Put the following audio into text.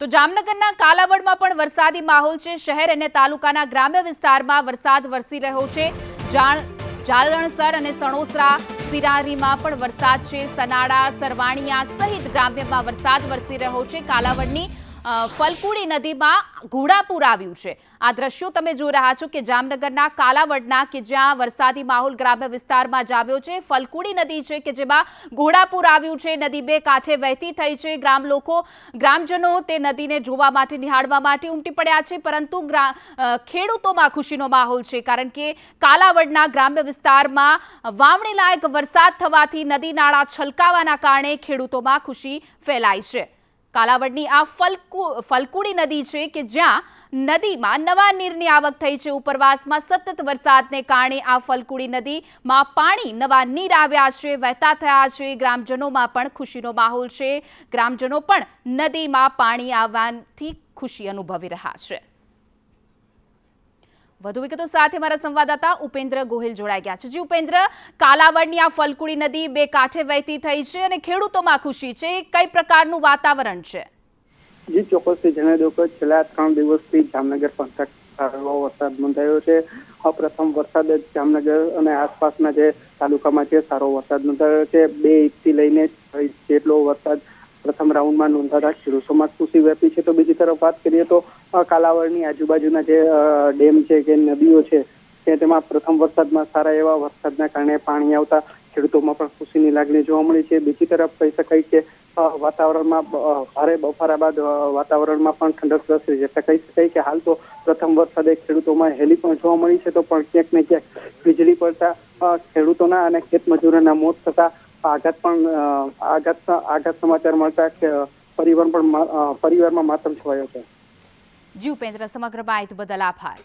તો જામનગરના કાલાવડમાં પણ વરસાદી માહોલ છે. શહેર અને તાલુકાના ગ્રામ્ય વિસ્તારમાં વરસાદ વરસી રહ્યો છે. જાલણસર અને સણોસરા સિરારીમાં પણ વરસાદ છે. સનાડા સરવાણિયા સહિત ગ્રામ્યમાં વરસાદ વરસી રહ્યો છે. કાલાવડની ફલકુડી નદીમાં ઘોડાપુર આવ્યું છે. આ દ્રશ્યો તમે જોઈ રહ્યા છો કે જામનગરના કાલાવડના કે જ્યાં વરસાદી માહોલ ગ્રામ્ય વિસ્તારમાં જામ્યો છે. ફલકુડી નદી છે કે જેમાં ઘોડાપુર આવ્યું છે. નદી બે કાંઠે વહેતી થઈ છે. ગ્રામ લોકો, ગ્રામજનો તે નદીને જોવા માટે, નિહાળવા માટે ઉમટી પડ્યા છે. પરંતુ ખેડૂતોમાં ખુશીનો માહોલ છે કારણ કે કાલાવડના ગ્રામ્ય વિસ્તારમાં વાવણી લાયક વરસાદ થવાથી નદી નાળા છલકાવાના કારણે ખેડૂતોમાં ખુશી ફેલાઈ છે. કાલાવડની આ ફલકુ, ફલકુડી નદી છે કે જ્યાં નદીમાં નવા નીરની આવક થઈ છે. ઉપરવાસમાં સતત વરસાદને કારણે આ ફલકુડી નદીમાં પાણી, નવા નીર આવ્યા છે, વહેતા થયા છે. ગ્રામજનોમાં પણ ખુશીનો માહોલ છે. ગ્રામજનો પણ નદીમાં પાણી આવવાથી ખુશી અનુભવી રહ્યા છે. વધુ વિગતો સાથે મારા સંવાદદાતા ઉપેન્દ્ર ગોહિલ જોડાઈ ગયા છે. જી ઉપેન્દ્ર, કાલાવડની આ ફલકુડી નદી બે કાંઠે વહેતી થઈ છે અને ખેડૂતોમાં ખુશી છે. કઈ પ્રકારનું વાતાવરણ છે? જી, ચોક્કસથી જણાવી દઉં કે છેલ્લા ત્રણ દિવસથી જામનગર પંથક સારો વરસાદ નોંધાયો છે. પ્રથમ વરસાદ જામનગર અને આસપાસના જે તાલુકામાં છે, સારો વરસાદ નોંધાયો છે. બે ઇંચથી લઈને જેટલો વરસાદ પ્રથમ રાઉન્ડમાં નોંધાતા ખેડૂતોમાં ખુશી વ્યાપી છે. તો બીજી તરફ વાત કરીએ તો કાલાવડની આજુબાજુના જે ડેમ છે કે નદીઓ છે કે તેમાં પ્રથમ વરસાદમાં સારા એવા વરસાદના કારણે પાણી આવતા ખેડૂતોમાં પણ ખુશીની લાગણી જોવા મળી છે. બીજી તરફ કહી શકાય કે વાતાવરણમાં ભારે બફારા બાદ વાતાવરણમાં પણ ઠંડક પ્રસરી છે. કહી શકાય કે હાલ તો પ્રથમ વરસાદે ખેડૂતોમાં હેલી પણ જોવા મળી છે, તો પણ ક્યાંક ને ક્યાંક વીજળી પડતા ખેડૂતોના અને ખેતમજૂરોના મોત થતા આઘાત પણ આઘાત આઘાત સમાચાર મળતા પરિવાર પણ પરિવારમાં માતમ છવાયો છે. જી ઉપેન્દ્ર સમગ્ર માહિતી બદલ આભાર.